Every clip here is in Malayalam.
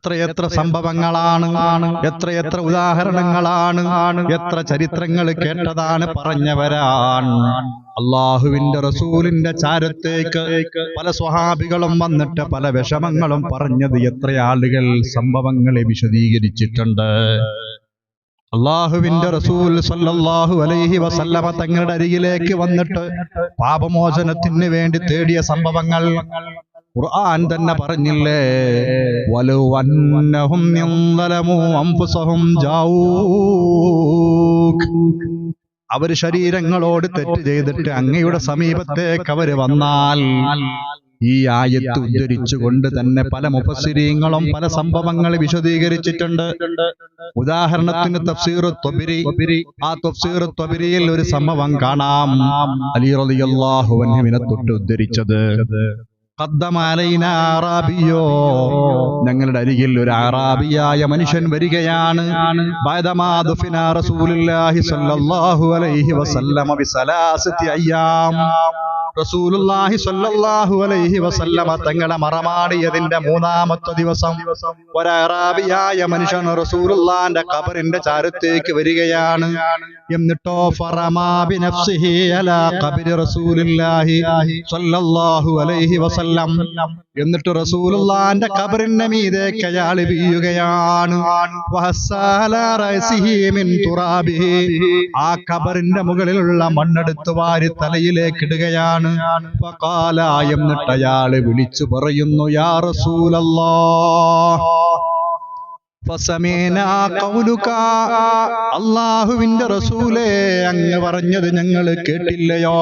എത്രയെത്ര സംഭവങ്ങളാണ്? എത്രയെത്ര ഉദാഹരണങ്ങളാണ്? എത്ര ചരിത്രങ്ങൾ കേട്ടതാണ് പറഞ്ഞവരാണ് അള്ളാഹുവിന്റെ റസൂലിന്റെ ചാരത്തേക്ക് പല സ്വഹാബികളും വന്നിട്ട് പല വിഷമങ്ങളും പറഞ്ഞത് എത്ര ആളുകൾ സംഭവങ്ങളെ വിശദീകരിച്ചിട്ടുണ്ട്. അള്ളാഹുവിന്റെ റസൂൽ സല്ലല്ലാഹു അലൈഹി വസല്ലമ തങ്ങളുടെ അരികിലേക്ക് വന്നിട്ട് പാപമോചനത്തിന് വേണ്ടി തേടിയ സംഭവങ്ങൾ ഖുർആൻ തന്നെ പറഞ്ഞില്ലേ? വലു അന്നഹും അംഫുസഹും ജാഊക് അവർ ശരീരങ്ങളോട് തെറ്റ് ചെയ്തിട്ട് അങ്ങയുടെ സമീപത്തേക്ക് അവർ വന്നാൽ ഈ ആയത്ത് ഉദ്ധരിച്ചുകൊണ്ട് തന്നെ പല മുഫസ്സിരീങ്ങളും പല സംഭവങ്ങൾ വിശദീകരിച്ചിട്ടുണ്ട്. ഉദാഹരണത്തിന് തഫ്സീർ ത്വബിരി ആ തഫ്സീർ ത്വബിരിയിൽ ഒരു സംഭവം കാണാം. അലി റളിയല്ലാഹു അൻഹുവിനെ തൊട്ട് ഉദ്ധരിച്ചത്. ഞങ്ങളുടെ അരികിൽ ഒരു ആറാബിയായ മനുഷ്യൻ വരികയാണ്. റസൂലുള്ളാഹി സ്വല്ലല്ലാഹു അലൈഹി വസല്ലമ റസൂലുള്ളാഹി സ്വല്ലല്ലാഹു അലൈഹി വസല്ലമ തങ്ങളെ മറമാടിയതിന്റെ മൂന്നാമത്തെ ദിവസം. ഒരറാബിയായ മനുഷ്യൻ റസൂലുള്ളാന്റെ ഖബറിന്റെ ചാരത്തേക്ക് വരികയാണ്. എന്നിട്ടോ ഫറമാ ബിനഫ്സിഹി അലാ ഖബരി റസൂലുള്ളാഹി സ്വല്ലല്ലാഹു അലൈഹി വസല്ലം. എന്നിട്ട് റസൂലുള്ളാന്റെ ഖബറിന്റെ മീതെ അയാൾ വീഴുകയാണ്. ആ ഖബറിന്റെ മുകളിലുള്ള മണ്ണെടുത്ത് വാരി തലയിലേക്ക് ഇടുകയാണ്. എന്നിട്ട് അയാൾ വിളിച്ചു പറയുന്നു യാ റസൂലല്ലാഹ് അള്ളാഹുവിന്റെ റസൂലേ അങ്ങ് പറഞ്ഞത് ഞങ്ങൾ കേട്ടില്ലയോ?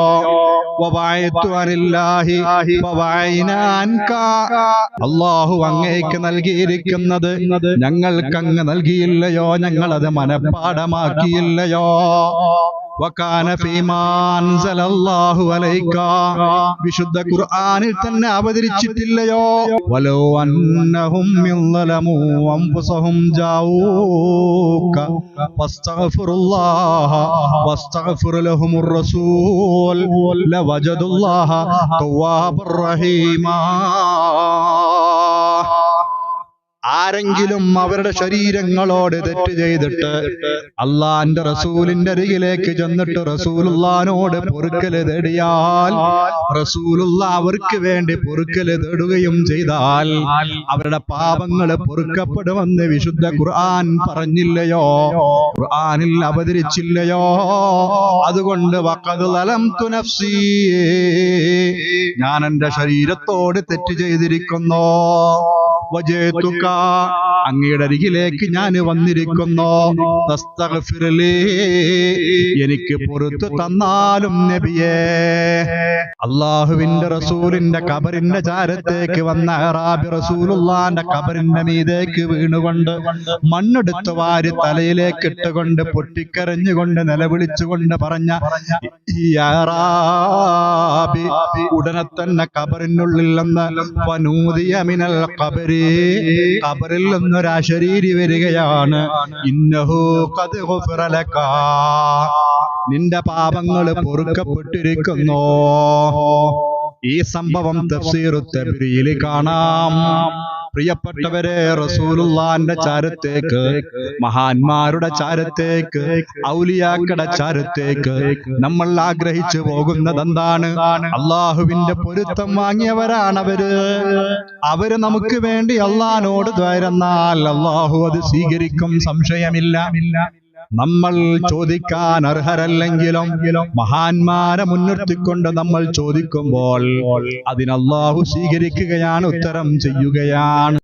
അള്ളാഹു അങ്ങേക്ക് നൽകിയിരിക്കുന്നത് ഞങ്ങൾക്കങ്ങ് നൽകിയില്ലയോ? ഞങ്ങളത് മനഃപ്പാടമാക്കിയില്ലയോ വകാന ഫീമാൻസലല്ലാഹു അലൈക വിശുദ്ധ ഖുർആനിൽ തന്നെ അവതരിച്ചിട്ടില്ലയോ? വലോ അന്നഹും യളമു അൻഫുസഹും ജാഊക ഫസ്തഗ്ഫിറുല്ലാഹ വസ്തഗ്ഫിർ ലഹുമുർ റസൂൽ. ലവജദുല്ലാഹ തവ്വാബുർ റഹീമാ. ആരെങ്കിലും അവരുടെ ശരീരങ്ങളോട് തെറ്റ് ചെയ്തിട്ട് അള്ളാന്റെ റസൂലിന്റെ അരികിലേക്ക് ചെന്നിട്ട് റസൂലുള്ളാനോട് പൊറുക്കൽ തേടിയാൽ റസൂലുള്ള അവർക്ക് വേണ്ടി പൊറുക്കൽ തേടുകയും ചെയ്താൽ അവരുടെ പാപങ്ങൾ പൊറുക്കപ്പെടുമെന്ന് വിശുദ്ധ ഖുർആൻ പറഞ്ഞില്ലയോ? ഖുർആനിൽ അവതരിച്ചില്ലയോ? അതുകൊണ്ട് ഞാൻ എന്റെ ശരീരത്തോട് തെറ്റ് ചെയ്തിരിക്കുന്നു. वजे तुका അങ്ങയുടെ അരികിലേക്ക് ഞാൻ വന്നിരിക്കുന്നു. എനിക്ക് പൊറത്തു തന്നാലും നബിയേ. അള്ളാഹുവിന്റെ റസൂലിന്റെ കബറിന്റെ ചാരത്തേക്ക് വന്ന റാബി റസൂലുള്ളാന്റെ കബറിന്റെ മീതേക്ക് വീണുകൊണ്ട് മണ്ണെടുത്ത് വാരി തലയിലേക്ക് ഇട്ടുകൊണ്ട് പൊട്ടിക്കരഞ്ഞുകൊണ്ട് നിലവിളിച്ചുകൊണ്ട് പറഞ്ഞ ഉടനെ തന്നെ കബറിനുള്ളിൽ നിന്ന് കബറിൽ നിന്നൊരു അശരീരി വരികയാണ്. ഇന്നഹു നിന്റെ പാപങ്ങൾ പൊറുക്കപ്പെട്ടിരിക്കുന്നു. ഈ സംഭവം തഫ്സീറു തബ്രിയിൽ കാണാം. പ്രിയപ്പെട്ടവരെ റസൂലുള്ളാന്റെ ചാരത്തേക്ക് മഹാന്മാരുടെ ചാരത്തേക്ക് ഔലിയാക്കട ചാരത്തേക്ക് നമ്മൾ ആഗ്രഹിച്ചു പോകുന്നത് എന്താണ് അള്ളാഹുവിന്റെ പൊരുത്തം വാങ്ങിയവരാണ് അവർ. അവർ നമുക്ക് വേണ്ടി അള്ളഹാനോട് ദ്വയരെന്നാൽ അള്ളാഹു അത് സ്വീകരിക്കും സംശയമില്ല. നമ്മൾ ചോദിക്കാൻ അർഹരല്ലെങ്കിലും മഹാന്മാരെ മുൻനിർത്തിക്കൊണ്ട് നമ്മൾ ചോദിക്കുമ്പോൾ അതിനല്ലാഹു സ്വീകരിക്കുകയാണ് ഉത്തരം ചെയ്യുകയാണ്.